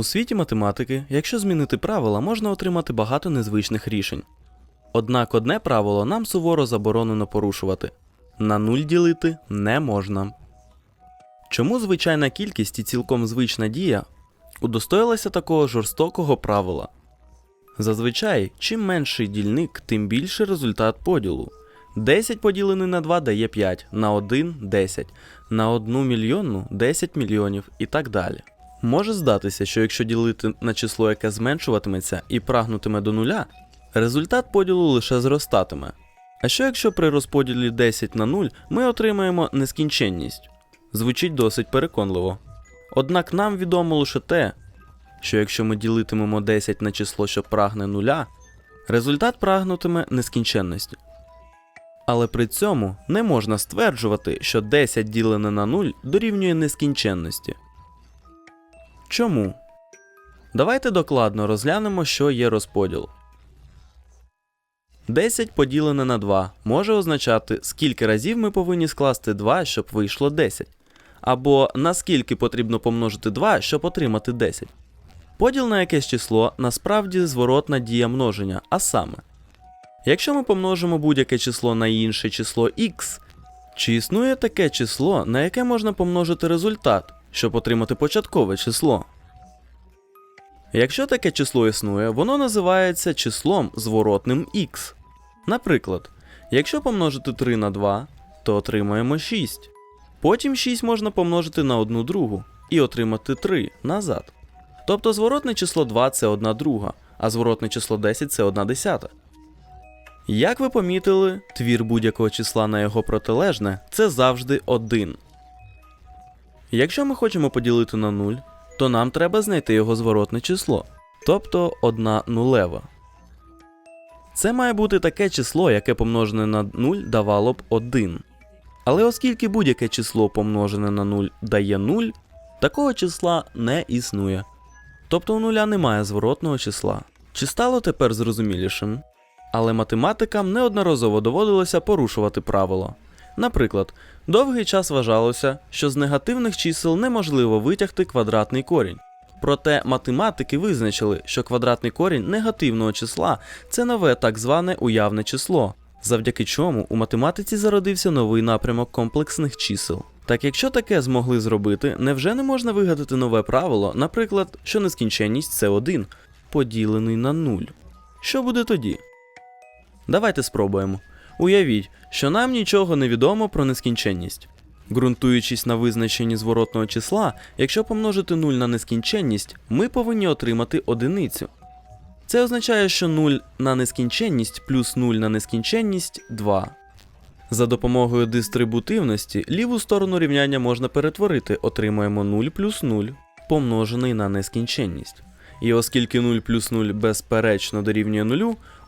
У світі математики, якщо змінити правила, можна отримати багато незвичних рішень. Однак одне правило нам суворо заборонено порушувати на нуль ділити не можна. Чому звичайна кількість і цілком звична дія удостоїлася такого жорстокого правила? Зазвичай, чим менший дільник, тим більший результат поділу. 10 поділений на 2 дає 5, на 1 – 10, на 1 мільйонну 10 мільйонів і так далі. Може здатися, що якщо ділити на число, яке зменшуватиметься і прагнутиме до нуля, результат поділу лише зростатиме. А що якщо при розподілі 10 на 0 ми отримаємо нескінченність? Звучить досить переконливо. Однак нам відомо лише те, що якщо ми ділитимемо 10 на число, що прагне нуля, результат прагнутиме нескінченності. Але при цьому не можна стверджувати, що 10 ділене на 0 дорівнює нескінченності. Чому? Давайте докладно розглянемо, що є розподіл. 10 поділене на 2 може означати, скільки разів ми повинні скласти 2, щоб вийшло 10. Або наскільки потрібно помножити 2, щоб отримати 10. Поділ на якесь число насправді зворотна дія множення, а саме. Якщо ми помножимо будь-яке число на інше число x, чи існує таке число, на яке можна помножити результат, щоб отримати початкове число? Якщо таке число існує, воно називається числом зворотним x. Наприклад, якщо помножити 3 на 2, то отримаємо 6. Потім 6 можна помножити на 1 другу і отримати 3 назад. Тобто зворотне число 2 це 1 друга, а зворотне число 10 це 1 десята. Як ви помітили, твір будь-якого числа на його протилежне це завжди 1. Якщо ми хочемо поділити на 0, то нам треба знайти його зворотне число, тобто 1 нулева. Це має бути таке число, яке помножене на 0 давало б 1. Але оскільки будь-яке число помножене на 0 дає 0, такого числа не існує. Тобто у нуля немає зворотного числа. Чи стало тепер зрозумілішим? Але математикам неодноразово доводилося порушувати правило. Наприклад, довгий час вважалося, що з негативних чисел неможливо витягти квадратний корінь. Проте математики визначили, що квадратний корінь негативного числа це нове так зване уявне число, завдяки чому у математиці зародився новий напрямок комплексних чисел. Так якщо таке змогли зробити, невже не можна вигадати нове правило, наприклад, що нескінченність це 1, поділений на 0? Що буде тоді? Давайте спробуємо. Уявіть, що нам нічого не відомо про нескінченність. Ґрунтуючись на визначенні зворотного числа, якщо помножити 0 на нескінченність, ми повинні отримати одиницю. Це означає, що 0 на нескінченність плюс 0 на нескінченність 2. За допомогою дистрибутивності ліву сторону рівняння можна перетворити, отримаємо 0 плюс 0 помножений на нескінченність. І оскільки 0 плюс 0 безперечно дорівнює 0,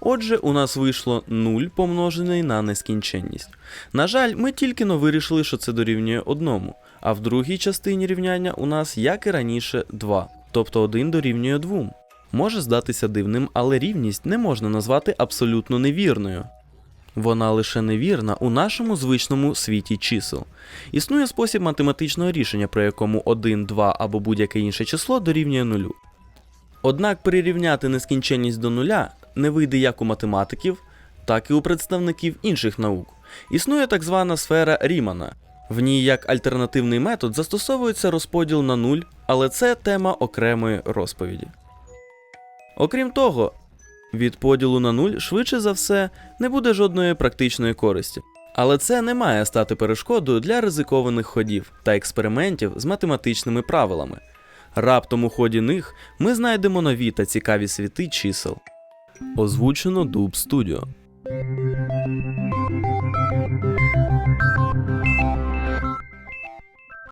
отже, у нас вийшло 0 помножений на нескінченність. На жаль, ми тільки но вирішили, що це дорівнює 1, а в другій частині рівняння у нас, як і раніше, 2, тобто 1 дорівнює 2. Може здатися дивним, але рівність не можна назвати абсолютно невірною. Вона лише невірна у нашому звичному світі чисел. Існує спосіб математичного рішення, при якому 1, 2 або будь-яке інше число дорівнює нулю. Однак прирівняти нескінченність до нуля не вийде як у математиків, так і у представників інших наук. Існує так звана сфера Рімана. В ній як альтернативний метод застосовується розподіл на нуль, але це тема окремої розповіді. Окрім того, від поділу на нуль швидше за все не буде жодної практичної користі. Але це не має стати перешкодою для ризикованих ходів та експериментів з математичними правилами. Раптом у ході них ми знайдемо нові та цікаві світи чисел. Озвучено Дуб Студіо.